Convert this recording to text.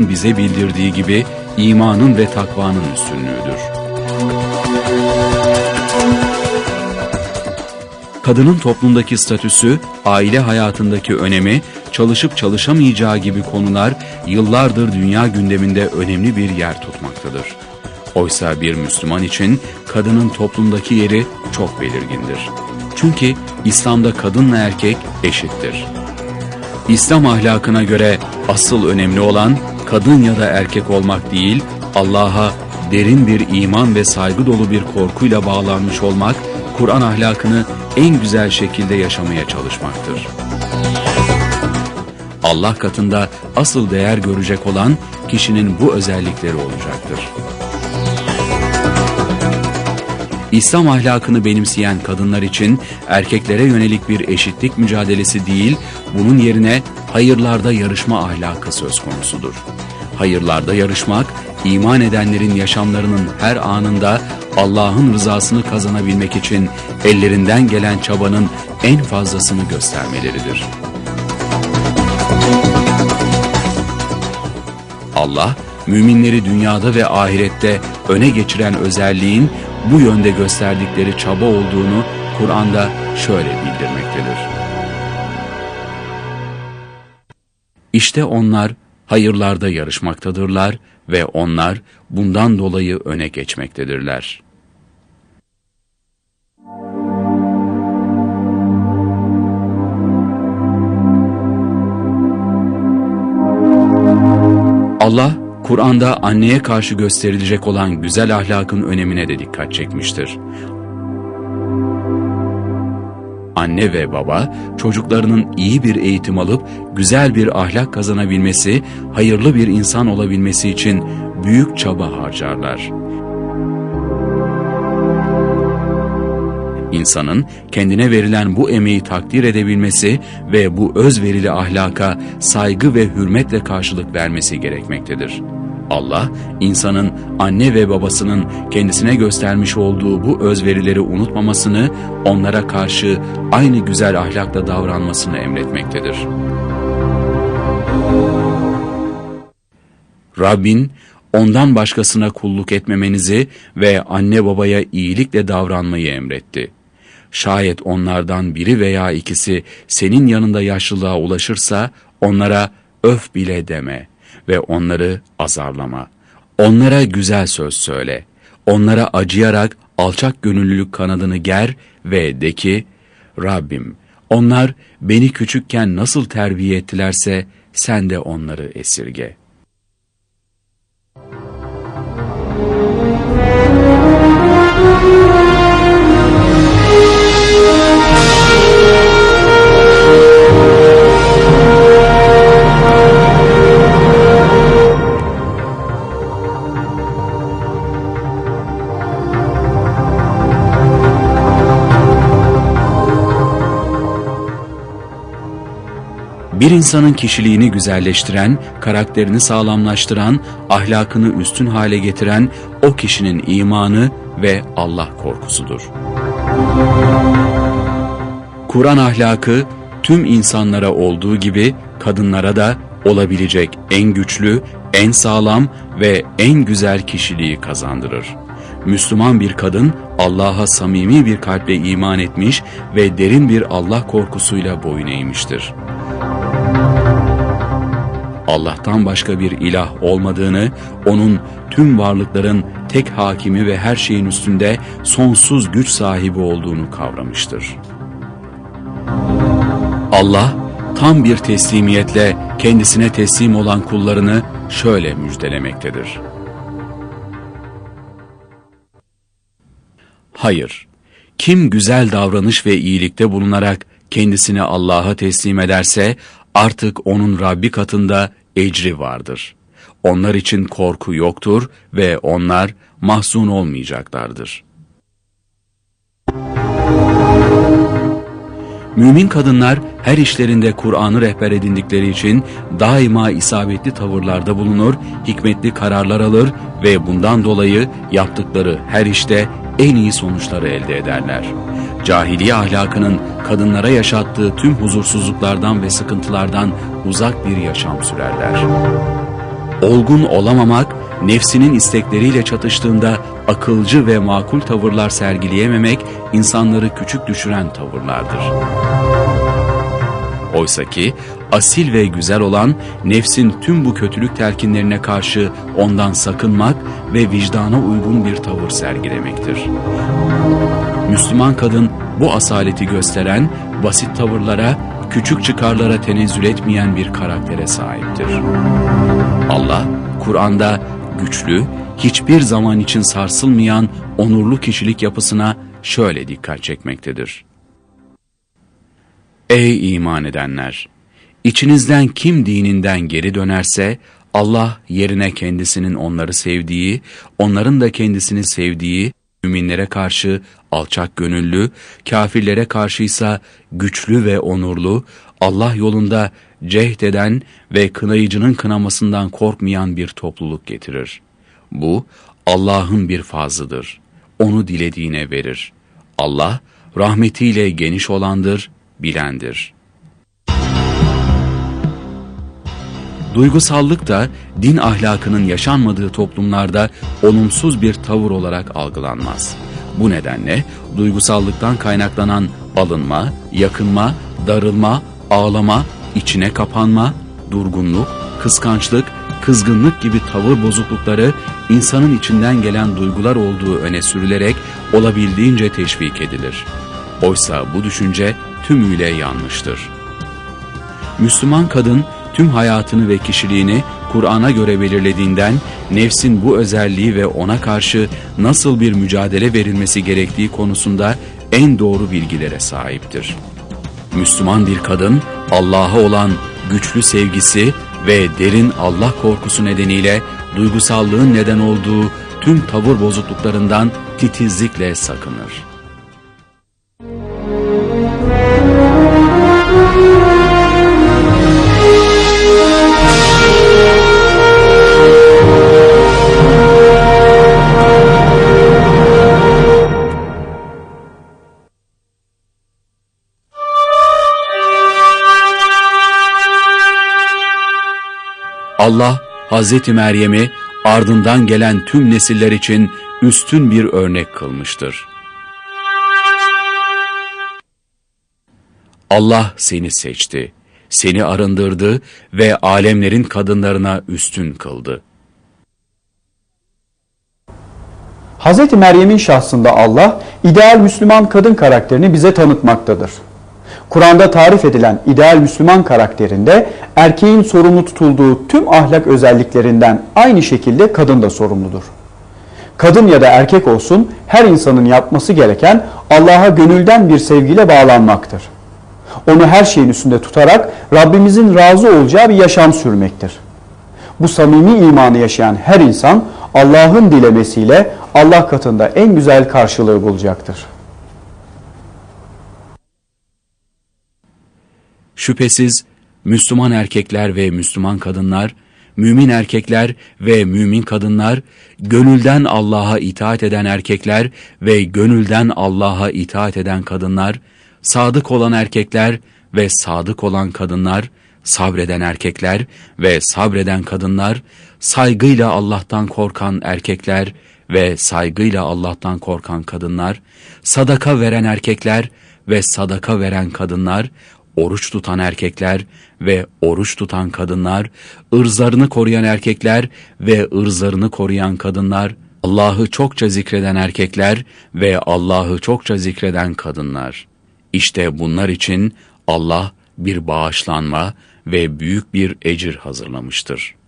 bize bildirdiği gibi imanın ve takvanın üstünlüğüdür. Kadının toplumdaki statüsü, aile hayatındaki önemi, çalışıp çalışamayacağı gibi konular yıllardır dünya gündeminde önemli bir yer tutmaktadır. Oysa bir Müslüman için kadının toplumdaki yeri çok belirgindir. Çünkü İslam'da kadınla erkek eşittir. İslam ahlakına göre asıl önemli olan kadın ya da erkek olmak değil, Allah'a derin bir iman ve saygı dolu bir korkuyla bağlanmış olmak, Kur'an ahlakını en güzel şekilde yaşamaya çalışmaktır. Allah katında asıl değer görecek olan kişinin bu özellikleri olacaktır. İslam ahlakını benimseyen kadınlar için erkeklere yönelik bir eşitlik mücadelesi değil, bunun yerine hayırlarda yarışma ahlakı söz konusudur. Hayırlarda yarışmak, iman edenlerin yaşamlarının her anında Allah'ın rızasını kazanabilmek için ellerinden gelen çabanın en fazlasını göstermeleridir. Allah, müminleri dünyada ve ahirette öne geçiren özelliğin bu yönde gösterdikleri çaba olduğunu Kur'an'da şöyle bildirmektedir. İşte onlar hayırlarda yarışmaktadırlar ve onlar bundan dolayı öne geçmektedirler. Allah, Kur'an'da anneye karşı gösterilecek olan güzel ahlakın önemine de dikkat çekmiştir. Anne ve baba çocuklarının iyi bir eğitim alıp güzel bir ahlak kazanabilmesi, hayırlı bir insan olabilmesi için büyük çaba harcarlar. İnsanın kendine verilen bu emeği takdir edebilmesi ve bu özverili ahlaka saygı ve hürmetle karşılık vermesi gerekmektedir. Allah, insanın anne ve babasının kendisine göstermiş olduğu bu özverileri unutmamasını, onlara karşı aynı güzel ahlakla davranmasını emretmektedir. Rabbin, ondan başkasına kulluk etmemenizi ve anne babaya iyilikle davranmayı emretti. Şayet onlardan biri veya ikisi senin yanında yaşlılığa ulaşırsa onlara öf bile deme ve onları azarlama. Onlara güzel söz söyle. Onlara acıyarak alçak gönüllülük kanadını ger ve de ki, Rabbim onlar beni küçükken nasıl terbiye ettilerse sen de onları esirge.'' Bir insanın kişiliğini güzelleştiren, karakterini sağlamlaştıran, ahlakını üstün hale getiren o kişinin imanı ve Allah korkusudur. Kur'an ahlakı tüm insanlara olduğu gibi kadınlara da olabilecek en güçlü, en sağlam ve en güzel kişiliği kazandırır. Müslüman bir kadın Allah'a samimi bir kalple iman etmiş ve derin bir Allah korkusuyla boyun eğmiştir. Allah'tan başka bir ilah olmadığını, O'nun tüm varlıkların tek hakimi ve her şeyin üstünde sonsuz güç sahibi olduğunu kavramıştır. Allah, tam bir teslimiyetle kendisine teslim olan kullarını şöyle müjdelemektedir. Hayır, kim güzel davranış ve iyilikte bulunarak kendisini Allah'a teslim ederse artık onun Rabbi katında ecri vardır. Onlar için korku yoktur ve onlar mahzun olmayacaklardır. Mümin kadınlar her işlerinde Kur'an'ı rehber edindikleri için daima isabetli tavırlarda bulunur, hikmetli kararlar alır ve bundan dolayı yaptıkları her işte en iyi sonuçları elde ederler. Cahiliye ahlakının kadınlara yaşattığı tüm huzursuzluklardan ve sıkıntılardan uzak bir yaşam sürerler. Olgun olamamak, nefsinin istekleriyle çatıştığında akılcı ve makul tavırlar sergileyememek insanları küçük düşüren tavırlardır. Oysa ki asil ve güzel olan nefsin tüm bu kötülük telkinlerine karşı ondan sakınmak ve vicdana uygun bir tavır sergilemektir. Müslüman kadın bu asaleti gösteren basit tavırlara, küçük çıkarlara tenezzül etmeyen bir karaktere sahiptir. Allah, Kur'an'da güçlü, hiçbir zaman için sarsılmayan onurlu kişilik yapısına şöyle dikkat çekmektedir. Ey iman edenler! İçinizden kim dininden geri dönerse, Allah yerine kendisinin onları sevdiği, onların da kendisini sevdiği, müminlere karşı alçak gönüllü, kafirlere karşıysa güçlü ve onurlu, Allah yolunda cehd eden ve kınayıcının kınamasından korkmayan bir topluluk getirir. Bu Allah'ın bir fazıdır. Onu dilediğine verir. Allah rahmetiyle geniş olandır, bilendir. Duygusallık da din ahlakının yaşanmadığı toplumlarda olumsuz bir tavır olarak algılanmaz. Bu nedenle duygusallıktan kaynaklanan alınma, yakınma, darılma, ağlama, içine kapanma, durgunluk, kıskançlık, kızgınlık gibi tavır bozuklukları insanın içinden gelen duygular olduğu öne sürülerek olabildiğince teşvik edilir. Oysa bu düşünce tümüyle yanlıştır. Müslüman kadın tüm hayatını ve kişiliğini Kur'an'a göre belirlediğinden nefsin bu özelliği ve ona karşı nasıl bir mücadele verilmesi gerektiği konusunda en doğru bilgilere sahiptir. Müslüman bir kadın Allah'a olan güçlü sevgisi ve derin Allah korkusu nedeniyle duygusallığın neden olduğu tüm tavır bozukluklarından titizlikle sakınır. Allah Hazreti Meryem'i ardından gelen tüm nesiller için üstün bir örnek kılmıştır. Allah seni seçti, seni arındırdı ve alemlerin kadınlarına üstün kıldı. Hz. Meryem'in şahsında Allah, ideal Müslüman kadın karakterini bize tanıtmaktadır. Kur'an'da tarif edilen ideal Müslüman karakterinde erkeğin sorumlu tutulduğu tüm ahlak özelliklerinden aynı şekilde kadın da sorumludur. Kadın ya da erkek olsun her insanın yapması gereken Allah'a gönülden bir sevgiyle bağlanmaktır. Onu her şeyin üstünde tutarak Rabbimizin razı olacağı bir yaşam sürmektir. Bu samimi imanı yaşayan her insan Allah'ın dilemesiyle Allah katında en güzel karşılığı bulacaktır. Şüphesiz Müslüman erkekler ve Müslüman kadınlar, mümin erkekler ve mümin kadınlar, gönülden Allah'a itaat eden erkekler ve gönülden Allah'a itaat eden kadınlar, sadık olan erkekler ve sadık olan kadınlar, sabreden erkekler ve sabreden kadınlar, saygıyla Allah'tan korkan erkekler ve saygıyla Allah'tan korkan kadınlar, sadaka veren erkekler ve sadaka veren kadınlar, oruç tutan erkekler ve oruç tutan kadınlar, ırzlarını koruyan erkekler ve ırzlarını koruyan kadınlar, Allah'ı çokça zikreden erkekler ve Allah'ı çokça zikreden kadınlar. İşte bunlar için Allah bir bağışlanma ve büyük bir ecir hazırlamıştır.''